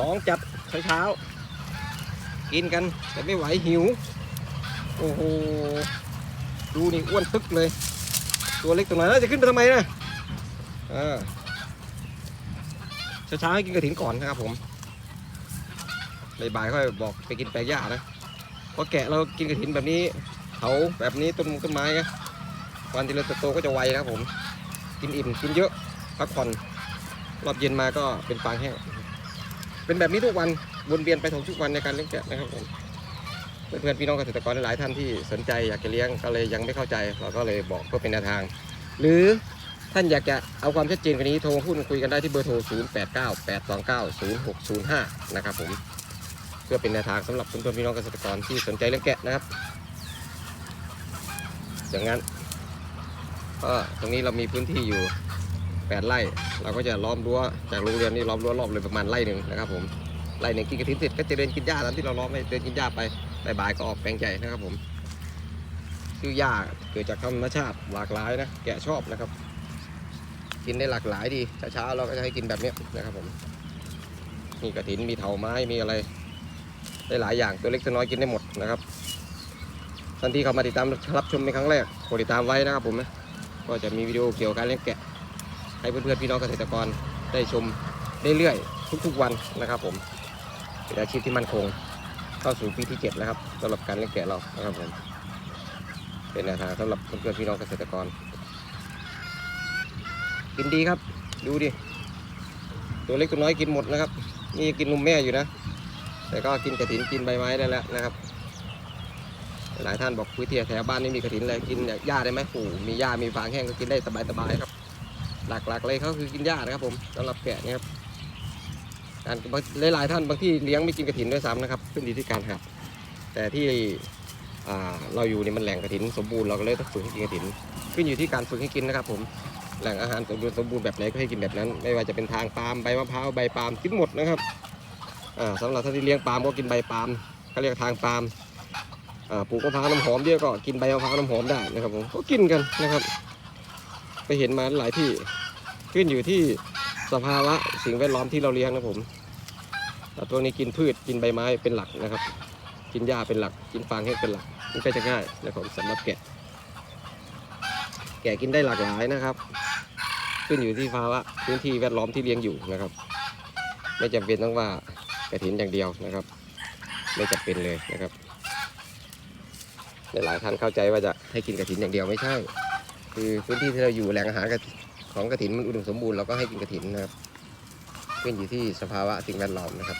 ร้องจัดเช้าๆกินกันแต่ไม่ไหวหิว โอ้โห ดูนี่อ้วนตึกเลย ตัวเล็กตัวน้อยแล้วจะขึ้นไปทำไมนะเออเช้าๆให้กินกระถินก่อนนะครับผมบ่ายๆค่อยบอกไปกินแปลงหญ้านะเพราะแกะเรากินกระถินแบบนี้เขาแบบนี้ต้นต้นไม้ไงวันที่เราโตก็จะไวนะครับผม กินอิ่มกินเยอะพักผ่อนรอบเย็นมาก็เป็นฟางแห้ง เป็นแบบนี้ทุกวันวนเวียนไปทุกวันในการเลี้ยงแกะนะครับผมเพื่อนๆพี่น้องเกษตรกรหลายท่านที่สนใจอยากจะเลี้ยงก็เลยยังไม่เข้าใจ เราก็เลยบอกเพื่อเป็นแนวทาง หรือท่านอยากจะเอาความชัดเจนกว่านี้โทรพูดคุยกันได้ที่เบอร์โทร 0 8 9 8 2 9 0 6 0 5 นะครับผมเพื่อเป็นแนวทางสำหรับเพื่อนๆพี่น้องเกษตรกรที่สนใจเลี้ยงแกะนะครับ อย่างนั้นก็ตรงนี้เรามีพื้นที่อยู่ 8ไร่ เราก็จะล้อมรั้วจากโรงเรียนนี่ล้อมรั้วรอบเลยประมาณไร่หนึ่งนะครับผมไร่หนึ่งกินกระถินเสร็จก็จะเดินกินหญ้าตามที่เราล้อมไว้เดินกินหญ้าไปบ่ายๆก็ออกแปลงใหญ่นะครับผมชื่อหญ้าเกิดจากธรรมชาติหลากหลายนะแกะชอบนะครับ กินได้หลากหลายดีเช้าๆเราก็จะให้กินแบบนี้นะครับผมมีกระถินมีเถาไม้มีอะไร ได้หลายอย่างตัวเล็กตัวน้อยกินได้หมดนะครับท่านที่เข้ามาติดตามรับชมเป็นครั้งแรกกดติดตามไว้นะครับผมนะก็จะมีวิดีโอเกี่ยวกับการเลี้ยงแกะ ให้เพื่อนๆพี่น้องเกษตรกรได้ชมเรื่อยๆทุกๆวันนะครับ ผมเป็นอาชีพที่มั่นคงเข้าสู่ปีที่7แล้วครับสำหรับการเลี้ยงแกะเรานะครับผมเป็นแนวทางสำหรับเพื่อนๆพี่น้องเกษตรกร กินดีครับ ดูดิตัวเล็กตัวน้อยกินหมดนะครับ นี่กินนมแม่อยู่นะ แต่ก็กินกระถินกินใบไม้ได้แล้วนะครับ หลายท่านบอกพื้นที่แถวบ้านไม่มีกระถินเลยกินหญ้าได้ไหมโอ้มีหญ้ามีฟางแห้งก็กินได้สบายๆครับ หลักๆเลยเขาคือกินหญ้านะครับผมสำหรับแกะนี่ครับการหลายๆท่านบางที่เลี้ยงไม่กินกระถินด้วยซ้ำนะครับขึ้นอยู่ที่การหัดแต่ที่เราอยู่นี่มันแหล่งกระถินสมบูรณ์เราก็เลยต้องฝึกให้กินกระถิน ขึ้นอยู่ที่การฝึกให้กินนะครับผมแหล่งอาหารสมบูรณ์สมบูรณ์แบบไหนก็ให้กินแบบนั้น ไม่ว่าจะเป็นทางปาล์มใบมะพร้าวใบปาล์มกินหมดนะครับอ่าสำหรับท่านที่เลี้ยงปาล์มก็กินใบปาล์มเขาเรียกทางปาล์มปลูกมะพร้าวน้ำหอมเยอะก็กินใบมะพร้าวน้ำหอมได้นะครับผมก็กินกันนะครับ ไปเห็นมาหลายที่ขึ้นอยู่ที่สภาวะสิ่งแวดล้อมที่เราเลี้ยงนะผมแต่ตัวนี้กินพืชกินใบไม้เป็นหลักนะครับ กินหญ้าเป็นหลัก กินฟางแห้งเป็นหลักนี่ก็จะง่ายนะผมสำหรับแกะ แกะกินได้หลากหลายนะครับ ขึ้นอยู่ที่ภาวะพื้นที่แวดล้อมที่เลี้ยงอยู่นะครับ ไม่จำเป็นต้องว่ากระถินอย่างเดียวนะครับ ไม่จำเป็นเลยนะครับหลายท่านเข้าใจว่าจะให้กินกระถินอย่างเดียวไม่ใช่ คือพื้นที่ที่เราอยู่แหล่งอาหารของกระถินมันอุดมสมบูรณ์เราก็ให้กินกระถินนะครับ ขึ้นอยู่ที่สภาวะสิ่งแวดล้อมนะครับ